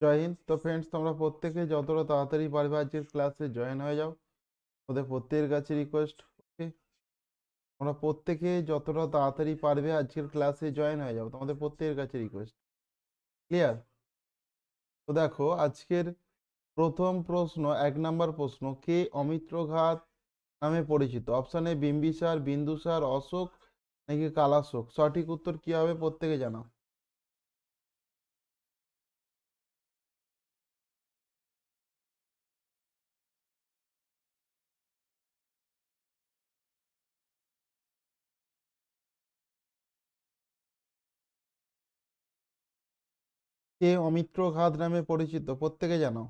জয় হিন্দ তো ফ্রেন্ডস তোমরা প্রত্যেকে যতটা তাড়াতাড়ি পারবে আজকের ক্লাসে জয়েন হয়ে যাও। ওদের প্রত্যেকের কাছে রিকোয়েস্ট ওকে তোমরা প্রত্যেকে যতটা তাড়াতাড়ি পারবে আজকের ক্লাসে জয়েন হয়ে যাও, তোমাদের প্রত্যেকের কাছে রিকোয়েস্ট ক্লিয়ার তো দেখো, আজকের প্রথম প্রশ্ন, এক নাম্বার প্রশ্ন, কে অমিত্র ঘাত নামে পরিচিত? অপশন বিম্বিসার, বিন্দুসার, অশোক নাকি কালাশোক? সঠিক উত্তর কি হবে প্রত্যেকে জানাও। কে অমিত্র ঘাত নামে পরিচিত? প্রত্যেকে জানাও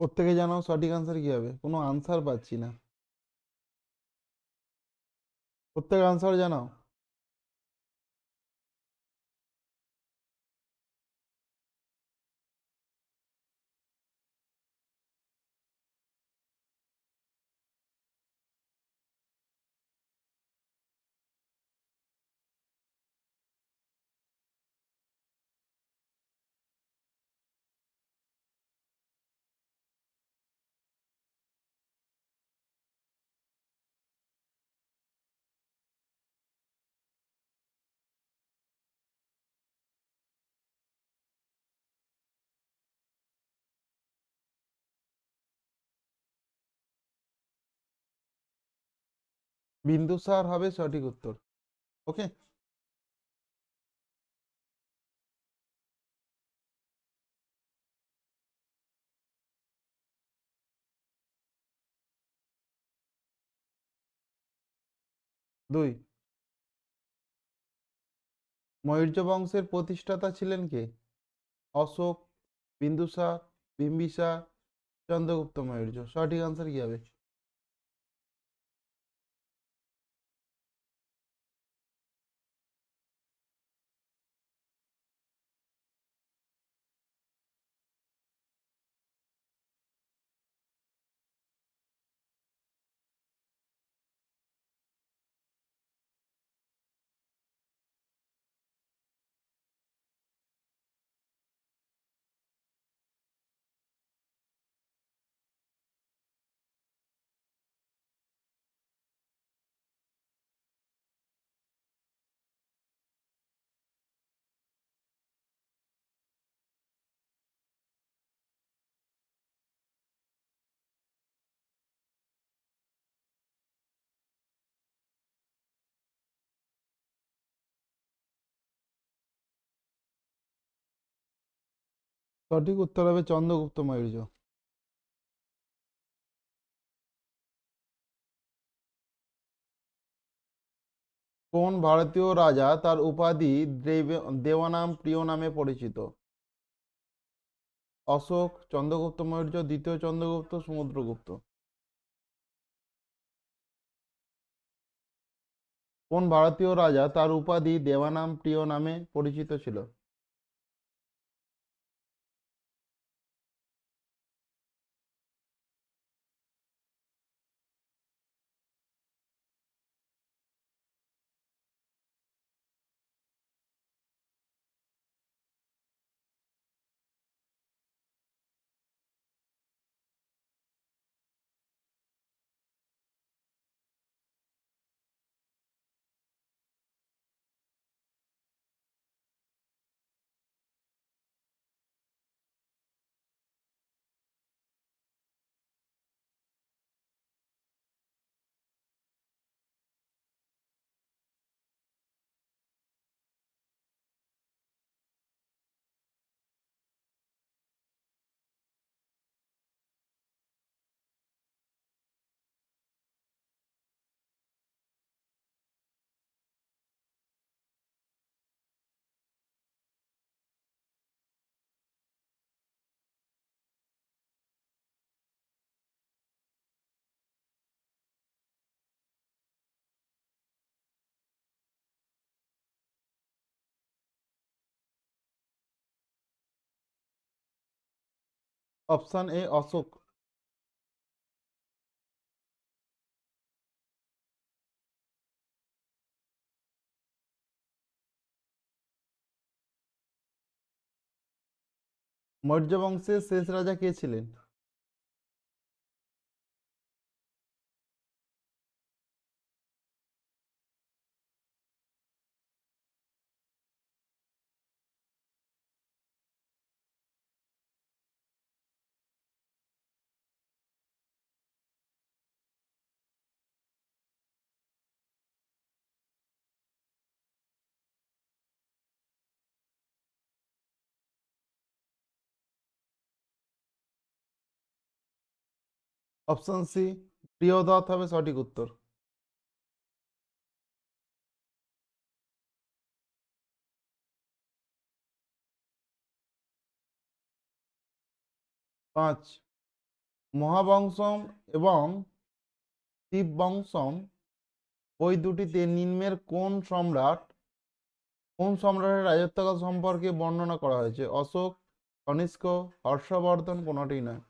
প্রত্যেকে জানাও সঠিক আনসার কি হবে? কোনো আনসার পাচ্ছি না। প্রত্যেক আনসার জানাও বিন্দুসার হবে সঠিক উত্তর। ওকে? দুই। ময়ূর্য বংশের প্রতিষ্ঠাতা ছিলেন কে? অশোক বিন্দুসার বিম্বিসার চন্দ্রগুপ্ত মৌর্য সঠিক আনসার কি হবে? সঠিক উত্তর হবে চন্দ্রগুপ্ত মৌর্য। কোন ভারতীয় রাজা তার উপাধি দেওয়ানাম প্রিয় নামে পরিচিত? অশোক চন্দ্রগুপ্ত মৌর্য, দ্বিতীয় চন্দ্রগুপ্ত, সমুদ্রগুপ্ত। কোন ভারতীয় রাজা তার উপাধি দেওয়ানাম প্রিয় নামে পরিচিত ছিল? Option A Ashok. মৌর্য বংশের শেষ রাজা কে ছিলেন? অপশন সি প্রিয়দত্ত হবে সঠিক উত্তর। পাঁচ, মহাবংশম এবং শিববংশম ওই দুটিতে নিম্নের কোন সম্রাট, কোন সম্রাটের রাজত্বকাল সম্পর্কে বর্ণনা করা হয়েছে? অশোক, কনিষ্ক, হর্ষবর্ধন কোনোটি নয়।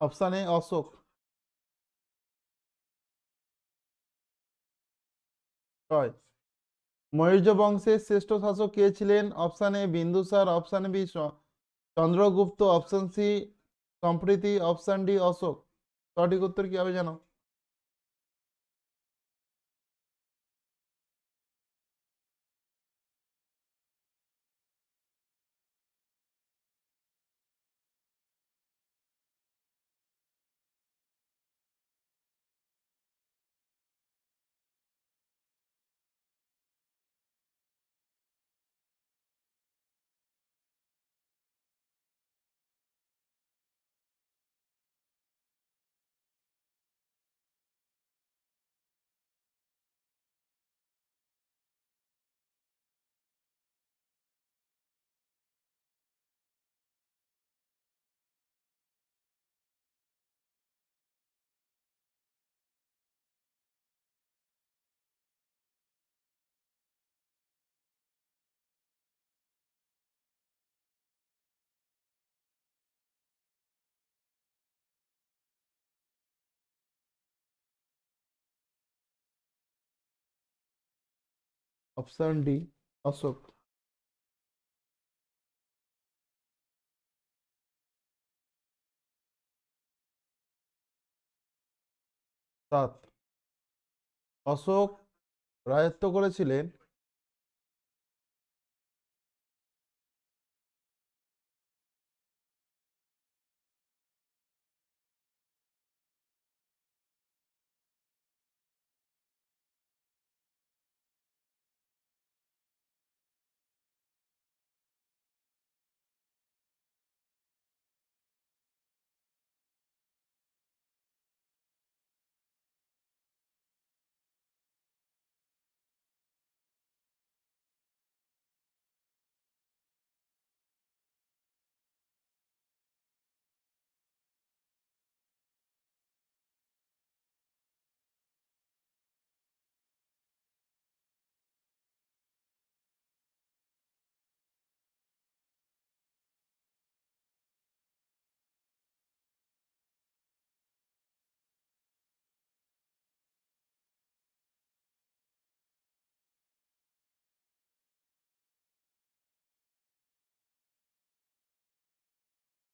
অপশান এ অশোক ছয়। মৌর্য বংশের শ্রেষ্ঠ শাসক কে ছিলেন? Option A Bindusara option B Chandragupta option C Samprati option D Ashoka. সঠিক উত্তর কি হবে জানো? Option D Ashoka. সাত। অশোক রাজত্ব করেছিলেন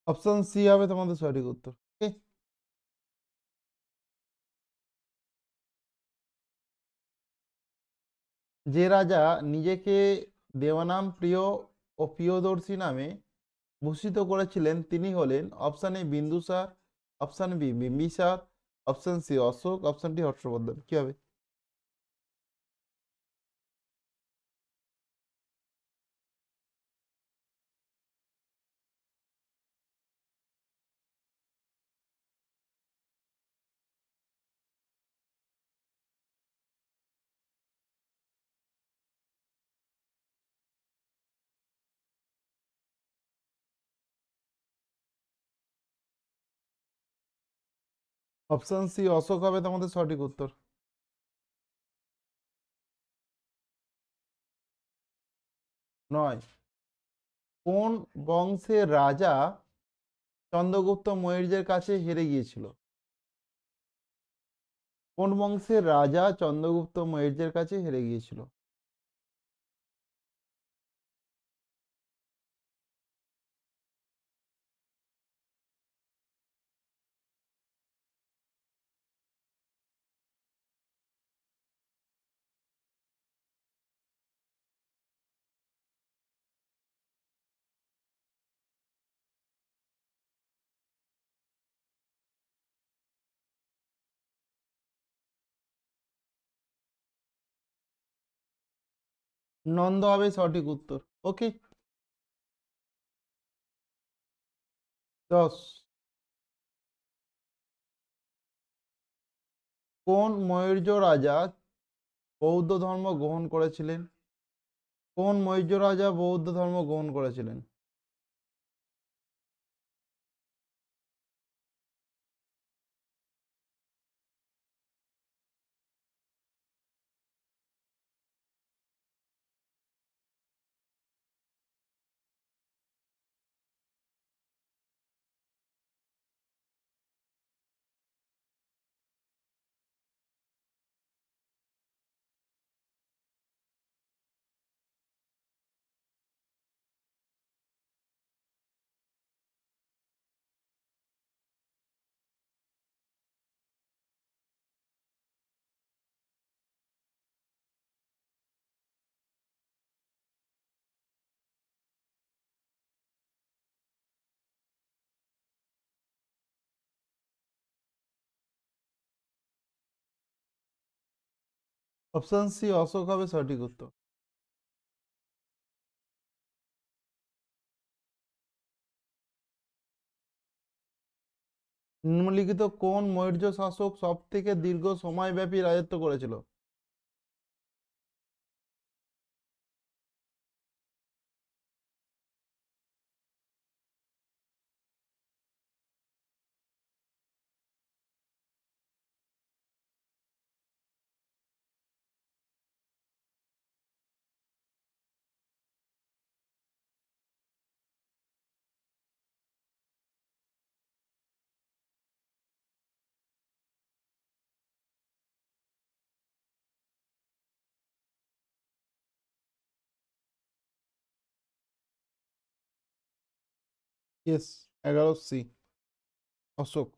অপশন সি হবে তোমাদের সঠিক উত্তর Okay? যে রাজা নিজেকে দেওয়ানাম প্রিয় ও প্রিয়দর্শী নামে ভূষিত করেছিলেন, তিনি হলেন option A Bindusara option B Bimbisara option C Ashoka option D Harshavardhana কি হবে অপশন সি অশোক হবে তোমাদের সঠিক উত্তর। নয়। কোন বংশের রাজা চন্দ্রগুপ্ত মৌর্যের কাছে হেরে গিয়েছিল? কোন বংশের রাজা চন্দ্রগুপ্ত মৌর্যের কাছে হেরে গিয়েছিল? নন্দ হবে সঠিক উত্তর ওকে দশ। কোন ময়ূর্য রাজা বৌদ্ধ ধর্ম গ্রহণ করেছিলেন? কোন ময়ূর্য রাজা বৌদ্ধ ধর্ম গ্রহণ করেছিলেন? অপশন সি অশোক হবে সঠিক উত্তর। নিম্নলিখিত কোন মৌর্য শাসক সব থেকে দীর্ঘ সময়ব্যাপী রাজত্ব করেছিল? ইয়েস এগারো সি অশোক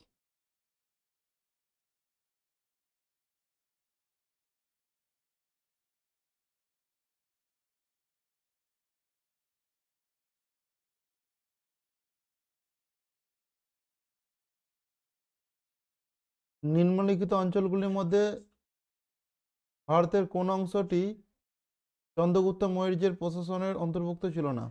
নিম্নলিখিত অঞ্চলগুলির মধ্যে ভারতের কোন অংশটি চন্দ্রগুপ্ত মৌর্যের প্রশাসনের অন্তর্ভুক্ত ছিল না।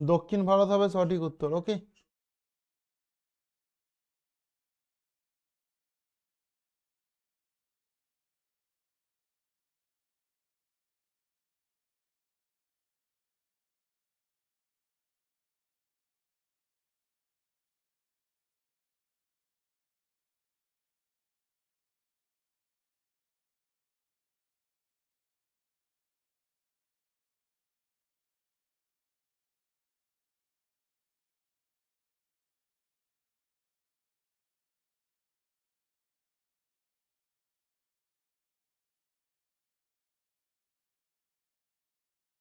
দক্ষিণ ভারত হবে সঠিক উত্তর ওকে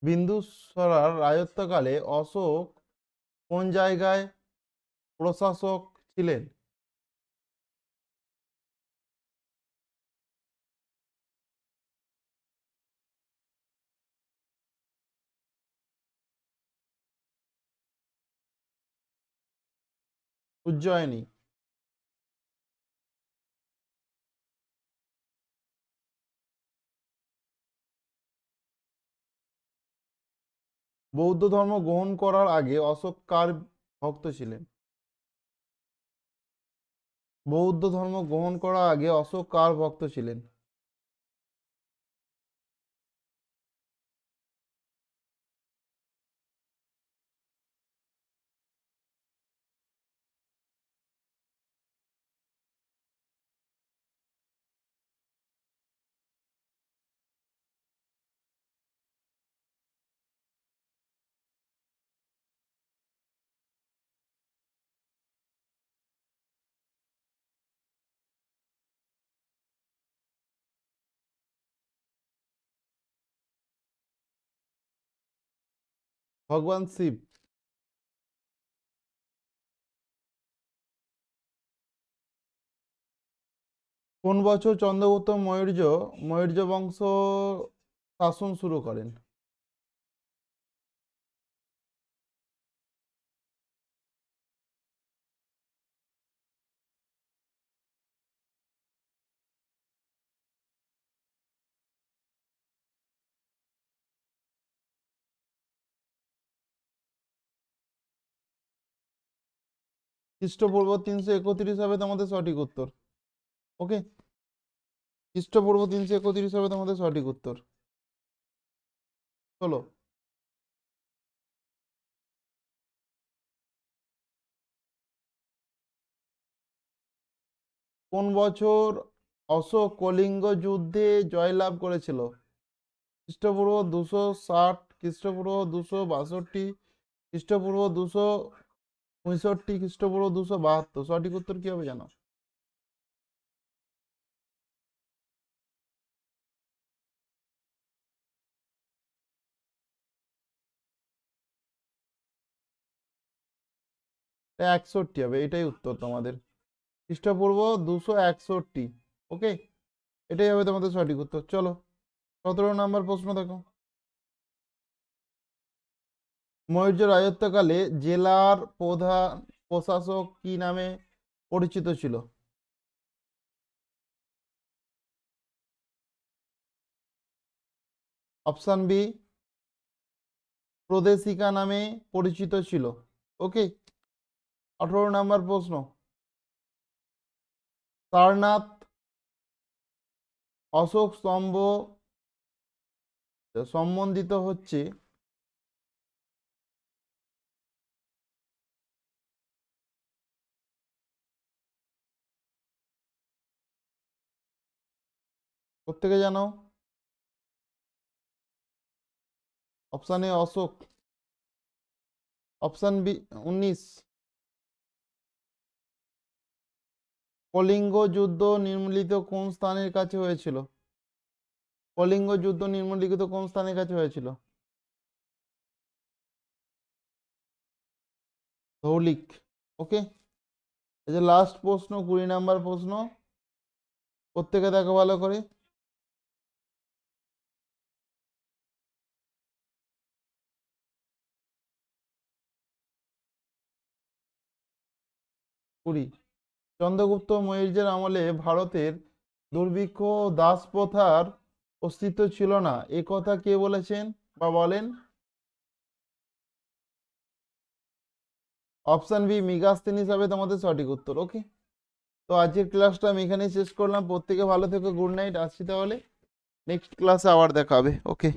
বিন্দুসরার রাজত্বকালে অশোক কোন জায়গায় প্রশাসক ছিলেন? উজ্জয়িনী। বৌদ্ধ ধর্ম গ্রহণ করার আগে অশোক কার ভক্ত ছিলেন? বৌদ্ধ ধর্ম গ্রহণ করার আগে অশোক কার ভক্ত ছিলেন? ভগবান শিব। কোন বছর চন্দ্রগুপ্ত মৌর্য মৌর্য বংশ শাসন শুরু করেন? খ্রিস্টপূর্ব তিনশো একত্রিশ হবে তোমাদের সঠিক উত্তর। ওকে খ্রিস্টপূর্ব তিনশো একত্রিশ হবে তোমাদের সঠিক উত্তর। চলো। কোন বছর অশোক কলিঙ্গ যুদ্ধে জয়লাভ করেছিল? খ্রিস্টপূর্ব দুশো ষাট খ্রিস্টপূর্ব দুশো বাষট্টি খ্রিস্টপূর্ব দুশো পঁয়ষট্টি খ্রিস্টপূর্ব দুশো বাহাত্তর। সঠিক উত্তর কি হবে জানো? একষট্টি হবে, এটাই উত্তর তোমাদের। খ্রিস্টপূর্ব দুশো একষট্টি ওকে এটাই হবে তোমাদের সঠিক উত্তর। চলো, সতেরো নাম্বার প্রশ্ন দেখো। মৌর্য রাজত্বকালে জেলার প্রধান প্রশাসক কি নামে পরিচিত ছিল? অপশান বি, প্রদেশিকা নামে পরিচিত ছিল। ওকে, আঠারো নাম্বার প্রশ্ন। সারনাথ, অশোক স্তম্ভ সম্বন্ধিত হচ্ছে প্রত্যেকে জানো? Option A Ashok. Option B উনিশ। কলিঙ্গ যুদ্ধ নির্মিলিত কোন স্থানের কাছে হয়েছিল? কলিঙ্গ যুদ্ধ নির্মিলিত কোন স্থানের কাছে হয়েছিল? ধৌলিক। ওকে? এই যে লাস্ট প্রশ্ন, কুড়ি নাম্বার প্রশ্ন প্রত্যেকে দেখো ভালো করে? কুড়ি চন্দ্রগুপ্ত মৌর্যের আমলে ভারতের দুর্ভিক্ষ দাস প্রথার অস্তিত্ব ছিল না। এ কথা কে বলেছেন বা বলেন? অপশন বি, মিগাস্তিন হিসাবে তোমাদের সঠিক উত্তর, ওকে? তো আজকের ক্লাসটা আমি এখানেই শেষ করলাম। প্রত্যেকে ভালো থেকো, গুড নাইট, আসছি তাহলে। নেক্সট ক্লাসে আবার দেখা হবে, ওকে?